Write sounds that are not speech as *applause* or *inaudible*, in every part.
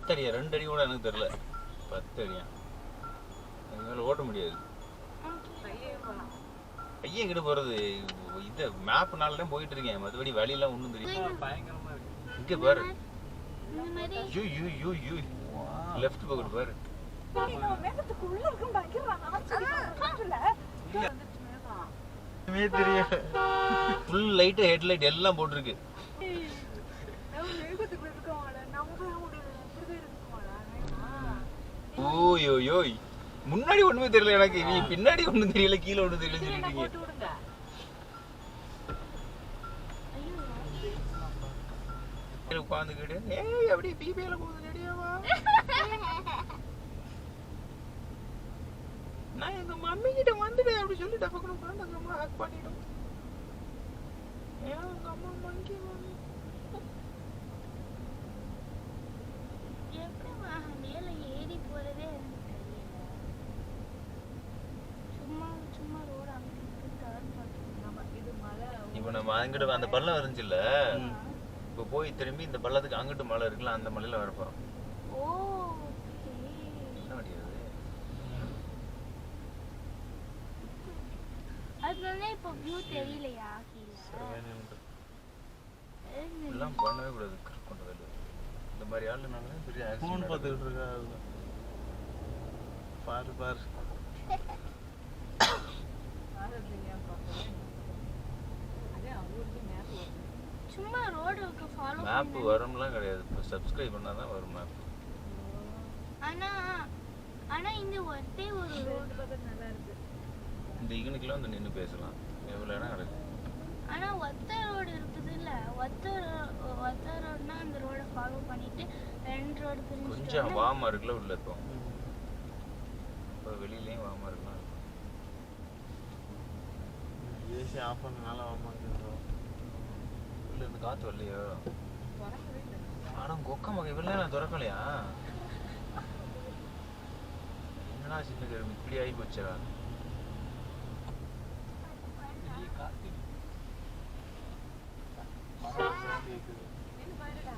பத்து அடியா ரெண்டு அடி கூட எனக்கு தெரியல. பத்து அடியா அது மேல ஓட்ட முடியாது. பையன் கிட்ட போறது இந்த மேப்னால தான் போயிட்டு இருக்கேன். மற்றபடி வழியெல்லாம் ஒன்றும் தெரியும் பயங்கரமா இருக்கு இங்க பாரு. இந்த மாதிரி U U U U left பக்கத்து பாரு. தெரியல. ஃபுல் லைட் ஹெட்லைட் எல்லாம் போட்டிருக்கு. ஓய் ஓய் ஓய் முன்னாடி ஒண்ணுமே தெரியல எனக்கு. நீ பின்னாடி ஒண்ணும் தெரியல கீழே ஒண்ணும் தெரியல சொல்லிட்டு போட்டு விடுங்க. உட்காந்துக்கிட்டு ஏய் அப்படியே போகுது ரெடியாவா நான் எங்க மம்மி கிட்ட வந்துட்டேன் அப்படி சொல்லி டபக்குன்னு உட்காந்து அம்மா ஹேக் பண்ணிடும். ஏன் எங்க அம்மா மங்கி மம்மி எப்படி வா- மேல ஏறி போறதே எனக்கு தெரியல சும்மா சும்மா ரோடு அங்கிட்டு இங்கிட்டு டர்ன் பண்ணுறோம் ஆமா இது மலை இப்போ அங்கிட்டு அந்த பள்ளம் இருந்துச்சுல்ல? இப்போ போய் திரும்பி இந்த பள்ளத்துக்கு அங்கிட்டு மலை இருக்குல்ல அந்த மலையில வரப்போறோம் ஓ என்ன வண்டி அது? அதனால இப்போ வியூ தெரியலையா எல்லாம் பண்ணவே கூடாது கொண்டு வரல இந்த மாதிரி ஆளுனால பெரிய ஃபோன் பார்த்துக்கிட்டு இருக்கா. பாரு பாரு *coughs* ஆரம்பியா பார்க்கறேன் அதே அவங்களுக்கு மேப் வருது சும்மா ரோடுக்கு ஃபாலோ மேப் வரும்லாம் கிடையாது. இப்போ சப்ஸ்கிரைப் பண்ணால் தான் வரும் மேப் ஆனா ஆனா இந்த ஒத்தே ஒரு ரோடு பக்கம் நல்லா இருக்கு. இந்த இகனுக்குலாம் வந்து நின்று பேசலாம். எவ்வளோ இடம் கிடக்கு? ஆனா ஒத்த ரோடு இருக்குது இல்ல ஒத்த ரோ- ஒத்த ரோடுனா அந்த ரோட ஃபாலோ பண்ணிட்டு ரெண்டு ரோடு கொஞ்சம் பிரிஞ்சு வாமா இருக்குல்ல உள்ள இப்போ. இப்போ வெளியிலயும் வாமா இருக்கலாம் ஏசி ஆஃப் பண்ணனால ஆமாங்க உள்ள இருந்து காத்து வரலையோ. ஆனா கொக்க மகை இவ்வளோ நான் திறக்கலையா? என்னடா சின்ன கரும்பு இப்படி ஆகி போச்சா? என்ன பாருடா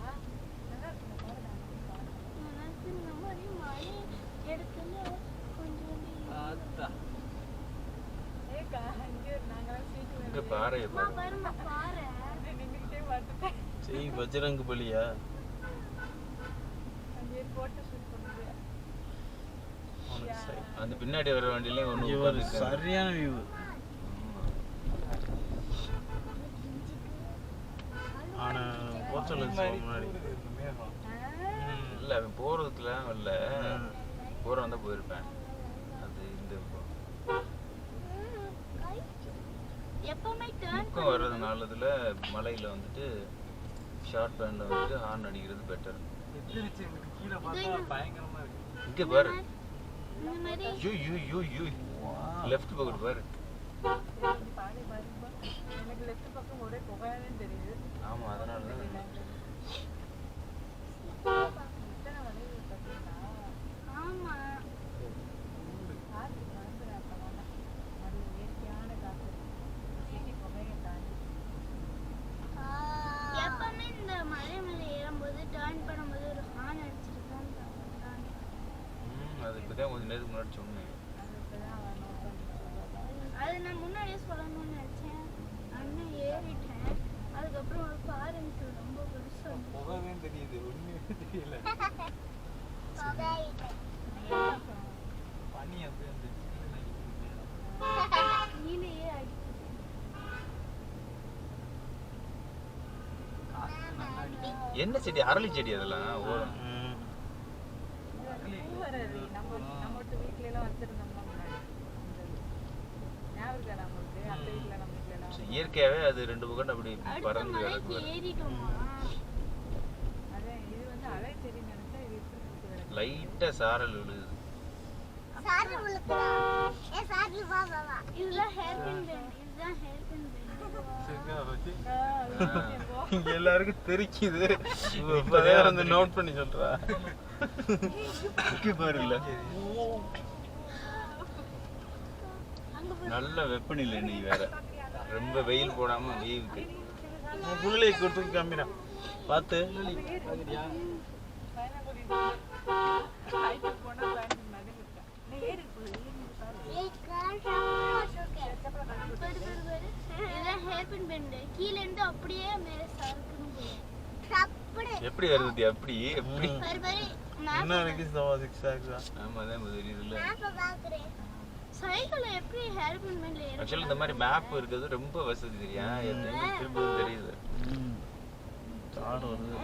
நல்லா இருக்குமா பாருடா எனக்கு இந்த மாதிரி மழை இடத்துல கொஞ்சம் ஏக்கா இங்கே நாங்களாம் சீட்டு இங்க பாறையை அம்மா பாரு பாருமா பாரு நின்றுக்கிட்டே பார்த்துட்டேன் சரி பஜ்ரங்கு பலியா. அந்த பின்னாடி வர ஒரு உட்கார்ந்துருக்காங்க. சரியான வியூ ஆனா போச்சல் முன்னாடி இல்ல அவன் போறதுக்குல இல்ல போற வந்தா போயிருப்பேன் அது இந்த எப்பவுமே டர்ன் தூக்கம் வர்றதுனாலதுல மலையில வந்துட்டு ஷார்ட் பேண்ட்ல வந்துட்டு ஹார்ன் அடிக்கிறது பெட்டர் இங்க பாரு. U U U U left பக்கத்து பாரு. எனக்கு லெஃப்ட் பக்கம் ஒரே புகையாவே தெரியுது. ஆமா அதனால தான் இத்தனை வளைவு பார்த்தீங்களா ஆமா காற்று மறந்துடாப்பா அது இயற்கையான காற்று சிட்டி புகையை தாண்டி எப்பவுமே இந்த மலை மேல ஏறும்போது டர்ன் பண்ணும்போது ஒரு ஹார்ன் அடிச்சிட்டு தான் turn ம், அது இப்பதான் கொஞ்ச நேரத்துக்கு முன்னாடி சொன்னேன். அது நான் முன்னாடியே சொல்லணும்னு நினைச்சேன். அண்ணன் ஏறிட்டேன். அதுக்கப்புறம் ஒரு பாருங்க ரொம்ப பெருசா இருந்துச்சு. புகவே தெரியுது. ஒண்ணுமே தெரியல. பனி அப்படியே அந்த அடிக்குது. என்ன செடி? அரளி செடி அதெல்லாம்? ஓரம் இயற்கையாவே அது ரெண்டு பக்கம் அப்படி பறந்து லைட்டா சாரல். இங்க எல்லாருக்கும் தெரிக்குது. நோட் பண்ணி சொல்றா. நல்ல வெப்பநிலை இன்னைக்கு வேற. ரொம்ப வெயில் போடாம வெயிலுக்கு புள்ளி கொடுத்து காமிடா பார்த்து. நீ. எப்படி வருது அப்படி? எப்படி? சவா சிக்ஸ் ஆக்ஸா ஆமா அதான் தெரியுதுல்ல சைக்கிள்ல எப்படி hairpin bend ல ஏறும்? ஆக்சுவலி இந்த மாதிரி மேப் இருக்கிறது ரொம்ப வசதி தெரியா திரும்ப தெரியுது கார் வருது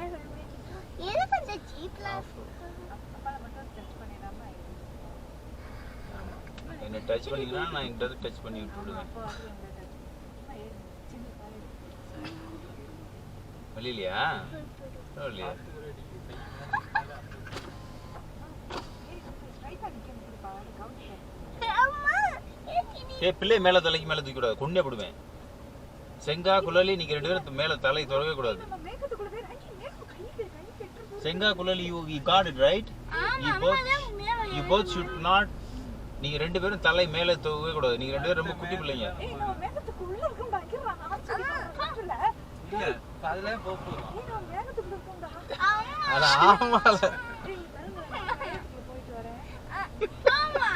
என்ன டச் பண்ணீங்கன்னா நான் எங்கிட்ட டச் பண்ணி விட்டு விடுவேன் அப்போ அது எங்க touch அம்மா ஏறு. சின்ன கால் எடு. வெளியிலையா இல்லையா ஏய், straight ஆ நிக்கணும் புடிப்பா, அது கவுத்து. அம்மா, ஏத்தி நீ- ஏ பிள்ளை மேல தலைக்கு மேல தூக்கி கூடாது கொண்டே போடுவேன். செங்கா குழலி நீங்க ரெண்டு பேரும் மேல தலை தொடவே கூடாது. Sengakuzhali you you got it right தான் மேல யூ போத் ஷுட் நாட் நீங்க ரெண்டு பேரும் தலை மேல தூக்கவே கூடாது. நீங்க ரெண்டு பேரும் ரொம்ப குட்டி பிள்ளைங்க. ஏய், நம்ம மேக்கத்துக்குள்ள இருக்கோம்டா, இருடா, நான் சொல்லி தரேன். இல்ல, இல்ல அதுல போகும் ஏய், நம்ம மேக்கத்துக்குள்ள இருக்கோம்டா. அம்மா, அது ஆமால ஏய், தருங்க, நான் மேக்கத்துக்குள்ள போயிட்டு வரேன். ஆமா.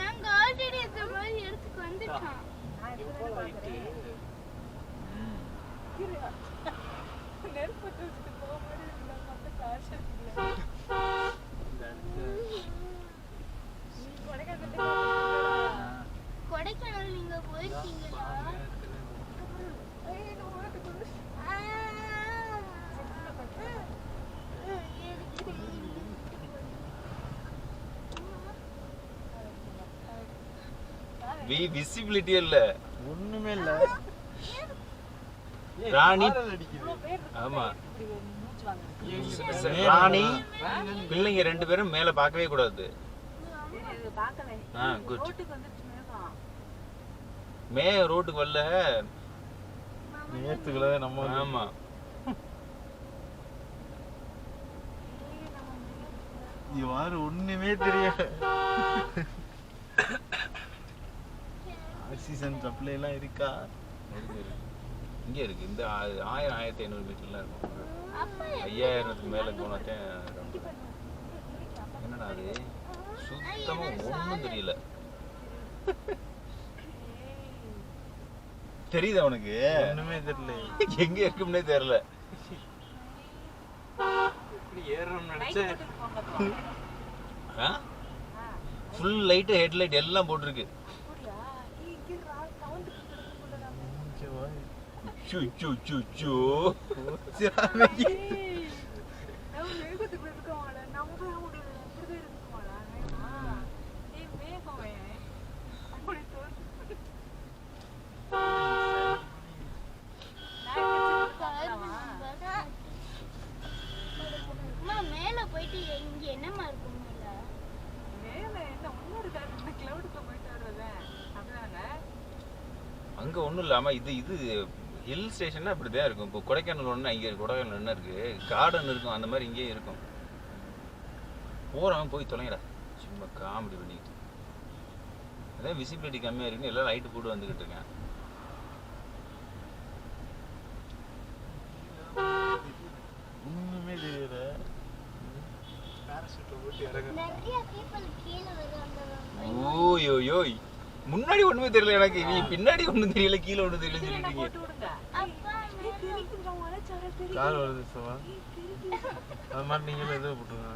நாங்க already இந்த மாதிரி இடத்துக்கு வந்துட்டோம். நான் இப்பதானே பார்க்கறேன். ம். இரு. நெருப்பு தூக்கிட்டு போக முடியல, மத்த காசு இருக்குல்ல. நீ கொடைக்கானலுக்கு போயிருக்கீங்களா? கொடைக்கானல் நீங்க போயிருக்கீங்களா ஏய், இந்த ஊருக்குள்ள ஆ. சின்ன பட்டு. வி விசிபிலிட்டி இல்ல. ஒண்ணுமே இல்ல. ராணி. ஆமா. ராணி பிள்ளைங்க ரெண்டு பேரும் மேல பார்க்கவே கூடாது. மே ரோட்டுக்கு வரல. நேத்துக்குள்ள நம்ம ஆமா. வாரு ஒண்ணுமே தெரியல ஆக்சிஜன் சப்ளை எல்லாம் இருக்கா. இங்க இருக்கு. இந்த ஆயிரம் ஆயிரத்தி ஐநூறு மீட்டர்லாம் இருக்கும். ஐயாயிரத்துக்கு மேல போனாத்தே என்னடா அது? சுத்தமா ஒண்ணும் தெரியல. தெரியுதா உனக்கு? ஒண்ணுமே தெரியல. எங்க இருக்கும்னே தெரியல. ஏறணும்னு நினைச்சேன் ஃபுல் லைட் ஹெட்லைட் எல்லாம் போட்டிருக்கு. வர்றதே. அப்படிதானே? அங்க ஒண்ணும் இல்லாம இது இது ஹில் ஸ்டேஷன்னா அப்படிதான் இருக்கும். இப்போ கொடைக்கானல் ஒண்ணு இங்க இருக்கு கொடைக்கானல் என்ன இருக்கு. கார்டன் இருக்கும் அந்த மாதிரி இங்கேயும் இருக்கும். போறவன் போய் தொலைங்கடா சும்மா காமெடி பண்ணிக்கிட்டு. அதான் விசிபிலிட்டி கம்மியா இருக்குன்னு எல்லாம் லைட்டு போட்டு வந்துகிட்டு இருக்கேன். ஒண்ணுமே தெரியல. பேராசூட்டை போட்டு இறங்க நிறைய people கீழே வருவாங்க. ஓயோ முன்னாடி ஒண்ணுமே தெரியல எனக்கு. நீ பின்னாடி ஒண்ணும் தெரியல கீழே ஒண்ணும் தெரியல சொல்லிட்டீங்க போட்டு விடுங்க. அப்பா ஏய், தெரியுதுடா, கார் வருது தெரியுது. அது மாதிரி நீங்களும் எதுவும் போட்டுருங்க.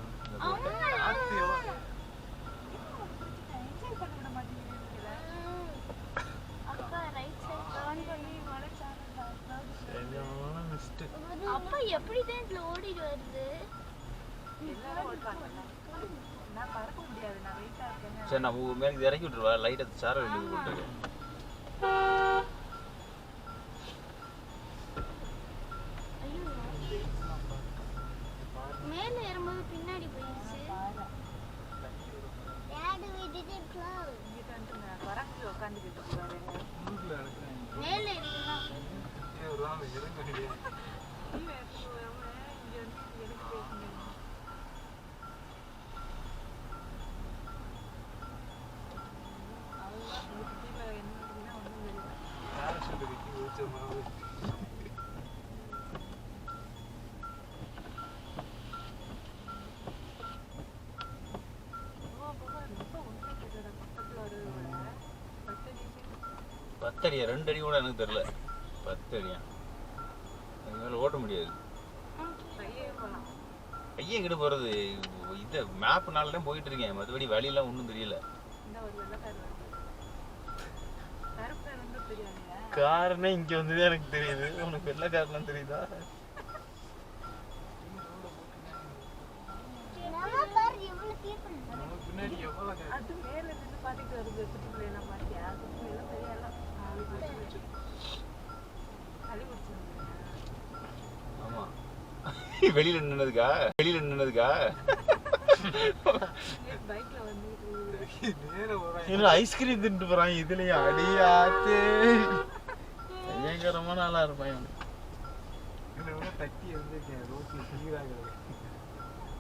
அப்பா ரைட் சைடு டர்ன் பண்ணி மலைச்சாரல் பார்க்கலாம். சரியான மிஸ்ட் அப்பா எப்படி தான் இதுல ஓடிட்டு வருது சரி நான் உங்க மேலே இறக்கி விட்டுருவா லைட் அது சார வெளியே போட்டுருக்கேன் மேல ஏறும்போது பின்னாடி போயிடுச்சு Dad, we didn't close. இங்கிட்ட வந்துட்டு நான் வரங்க உட்காந்துக்கிட்டு பாரு மேல இருக்குதான் கீழே எடுத்து போகாம பத்தடியா ரெண்டு அடி கூட எனக்கு தெரியல. பத்து அடியா அதுக்கு மேல ஓட்ட முடியாது. கையே போலாம் ஐயா கிட்ட போறது இந்த மேப்னால தான் போயிட்டு இருக்கேன். மற்றபடி வழியெல்லாம் ஒன்றும் தெரியல. வந்து வந்து காரணம் இங்க வந்துதான் எனக்கு தெரியுது. உனக்கு வெள்ளை காரணம் தெரியுதா? பின்னாடி எவ்வளவு அது மேல நின்று பாத்துட்டு வருது சுற்றுப்புள்ள எல்லாம் பாத்தியா சுற்றுப்புள்ள எல்லாம் பெரிய எல்லாம் களி குடிச்சிருந்தேன் ஆமா வெளியில நின்னதுக்கா? வெளியில நின்னதுக்கா? வந்து ஐஸ்கிரீம் தின்ட்டு போறான். இதுலயும் அடியாத்து. பயங்கரமான ஆளா இருப்பான்.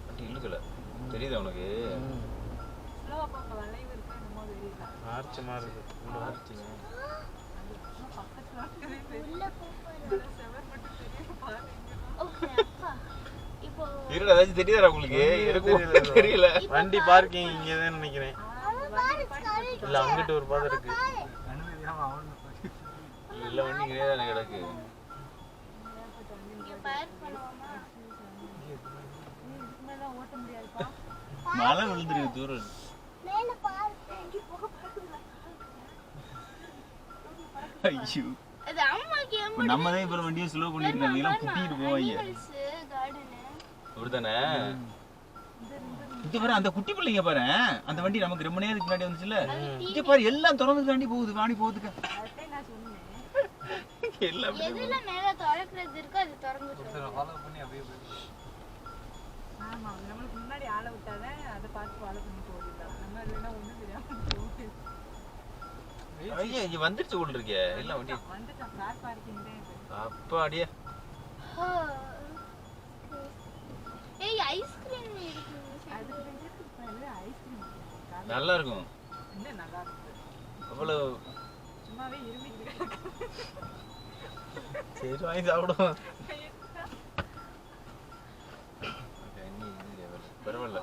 வண்டி இழுக்கல தெரியுதா போங்க வளைவு இருக்கு. மாறுது பக்கத்துல இருக்குது செவர் மட்டும் தெரியும் பாருங்க இப்போ இருடா ஏதாச்சும் தெரியுதா உங்களுக்கு? எனக்கு தெரியல. வண்டி பார்க்கிங் இங்கதான் நினைக்கிறேன். இல்ல அங்கிட்டு ஒரு பாதை இருக்கு. இல்ல வண்டி இங்கே தானே கிடக்கு? இங்க மழை விழுந்துருக்கு தூரம். மேல பாரு ஐயோ. நம்ம தான் இப்ப வண்டியை ஸ்லோ பண்ணிருக்காங்க எல்லாம் புட்டிட்டு போவாங்க. அப்படித்தானே இங்க பாரு அந்த குட்டி பிள்ளைங்க பாரு. அந்த வண்டி நமக்கு ரொம்ப நேரத்துக்கு முன்னாடி வந்துச்சுல இங்க பாரு எல்லாம் திறந்து தாண்டி போகுது வாணி போகுதுக்க அதே நான் சொன்னேன். எல்லாம் அப்படியே எதுல மேல திறக்கிறது இருக்கோ அது திறந்துட்டு ஆமா நம்மளுக்கு முன்னாடி ஆளை விட்டாதான் அதை பார்த்து ஃபாலோ பண்ணி போகலாம் நம்ம இல்லைன்னா ஒண்ணும் தெரியாம போகுது. ஐயா இங்க வந்துருச்சு போல் இருக்கே. எல்லாம் வண்டி. வந்துட்டான் கார் பார்க்கிங் தான் இது அப்பாடியே நல்லா இருக்கும் என்ன நல்லா இருக்கு அவ்வளவு சும்மாவே இருமிட்டு. சரி வாங்கி சாப்பிடுவோம். பரவாயில்ல.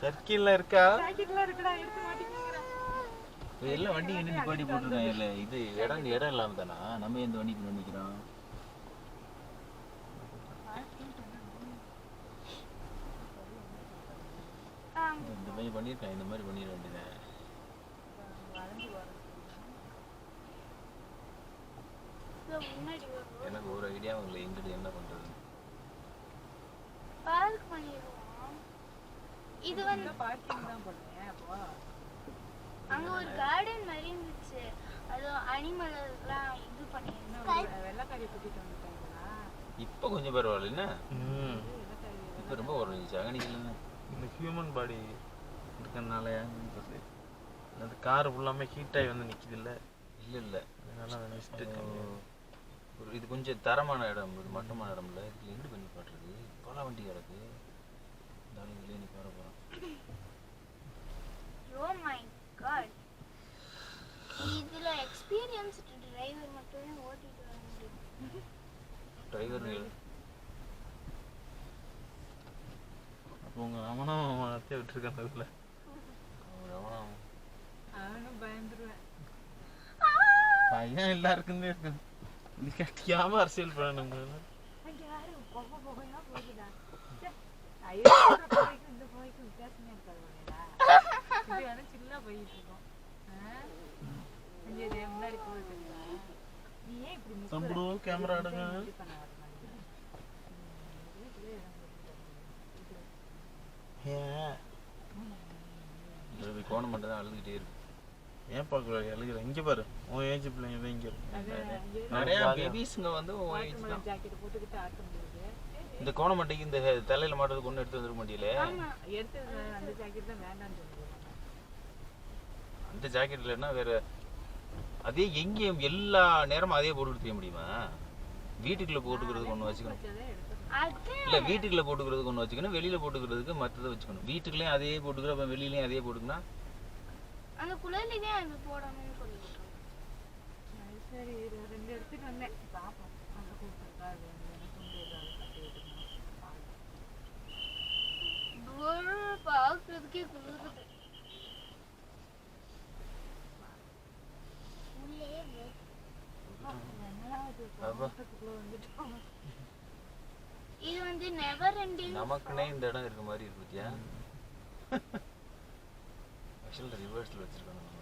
சர்க்கிள்ல இருக்கா? எல்லாம் வண்டி கிண்டி நிப்பாட்டி போட்டுருக்காங்க இல்ல இது இடம் இடம் இல்லாம தானா நம்ம எந்த வண்டி பண்ணி மாதிரி பண்ணிருக்கான் இந்த மாதிரி பண்ணிட வேண்டியதான் எனக்கு ஒரு ஐடியாவும் இல்லை எங்கிட்ட என்ன பண்றது? பார்க் பண்ணிடுவோம். இது வந்து பார்க்கிங் தான் அப்போ. அங்க ஒரு கார்டன் மாதிரி இருந்துச்சு. அது அனிமல் எல்லாம் இது பண்ணிருந்தோம் வெள்ளக்காரி கூட்டிட்டு வந்துட்டாங்களா? இப்ப கொஞ்சம் பரவாயில்ல என்ன? இப்ப ரொம்ப ஒரு சகனிக்கல இந்த ஹியூமன் பாடி இருக்கறனால தெரியல அந்த கார் ஃபுல்லாமே ஹீட் ஆகி வந்து நிக்குது இல்ல இல்ல. இல்ல அதனால இருக்காங்க ஒரு இது கொஞ்சம் தரமான இடம் இது மட்டமான இடம் இல்ல. இதுல எங்க பண்ணி பாட்டுறது பல வண்டி கிடக்கு. இந்த ஆளு இதுலயே நீ பாரு போறான் ஓ மை காட் இதுல எக்ஸ்பீரியன்ஸ்டு டிரைவர் மட்டுமே ஓட்டிட்டு வர முடியும். டிரைவர் அப்போ உங்க அவனும் விட்டுருக்கான் அதுல அவனும் பயந்துருவேன் பையன் எல்லாருக்கும் தான் இருக்கு நீ கட்டியாம அரசியல் பண்ணணும் அங்க யாரு பொம்மை பொம்மையா போகுதா ச்சே, ஐயோ இந்த புகைக்கும் இந்த புகைக்கும் வித்தியாசமே இருக்காது உடனேடா. இது வந்து சில்லா போயிட்டு இருக்கோம் ஆ? இங்க இது முன்னாடி போகுதுங்களா நீ ஏன் இப்படி முக்குற? தம்புடு ஐயா எல்லாருக்கும் இப்படி பண்ண வர மாட்டேங்குது. ம், இதுலயே இடம் கொடுத்துட்டாங்க. ஏன்? கோணம் மட்டும் தான் அழுதுகிட்டே இருக்கு. ஏன் பார்க்கல அழுகிற. இங்க பாரு. உன் ஏஜ் பிள்ளைங்க தான் இங்க இருக்கு நிறைய. பேபிஸ்ங்க வந்து உன் வாட்டர்மெலன் தான். ஜாக்கெட் போட்டுக்கிட்டு ஆட்ட முடியுது இந்த கோணமட்டைக்கு இந்த தலையில மாட்டுறதுக்கு ஒண்ணு எடுத்து வந்துருக்க எடுத்து அந்த ஜாக்கெட் தான் வேண்டாம்னு சொல்லுவாங்க அந்த ஜாக்கெட் இல்லைன்னா வேற? அதே எங்கேயும் எல்லா நேரமும் அதே போட்டுக்கிட்டு தெரிய முடியுமா? வீட்டுக்குள்ள போட்டுக்கிறதுக்கு ஒண்ணு வச்சுக்கணும். இல்ல வீட்டுக்குள்ள போட்டுக்கிறதுக்கு ஒண்ணு வச்சுக்கணும். வெளியில போட்டுக்கிறதுக்கு மத்ததை வச்சுக்கணும். வீட்டுக்குள்ளேயும் அதே போட்டுக்கிற அப்புறம் வெளியிலயும் அதே போட்டுக்கணும் அந்த அது போடணும்னு அது சரி இது ரெண்டு இடத்துக்கு வந்தேன். பார்ப்போம் அங்கே கூப்பிட்டுருக்கா அது வந்து எனக்கு ஏதாவது கட்டி விட்டுருமா பார்க்கறதுக்கே குளிருது. உள்ளே இது வந்து நெவர் எண்டிங் இந்த இடம் இருக்க மாதிரி இருக்கு பாத்தியா? ரிவர்ஸ்ல வச்சிருக்காங்க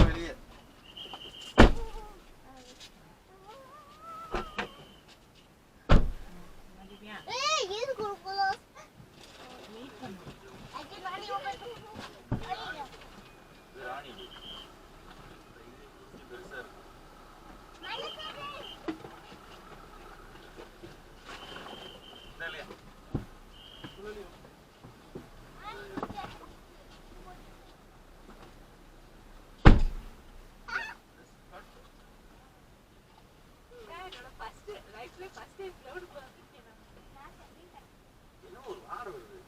வெளியே மதிப்பியா? ஏய் இது குறுக்குல நீ பண்ணு. அக்கி ராணி உட்காந்து ஐயா இது ராணி இது பெருசா இருக்கு இந்த இல்லையா ஏன் என்னோட first- life லயே first time cloud பார்த்திருக்கேன் நான். என்ன ஒரு வாரம் வருது?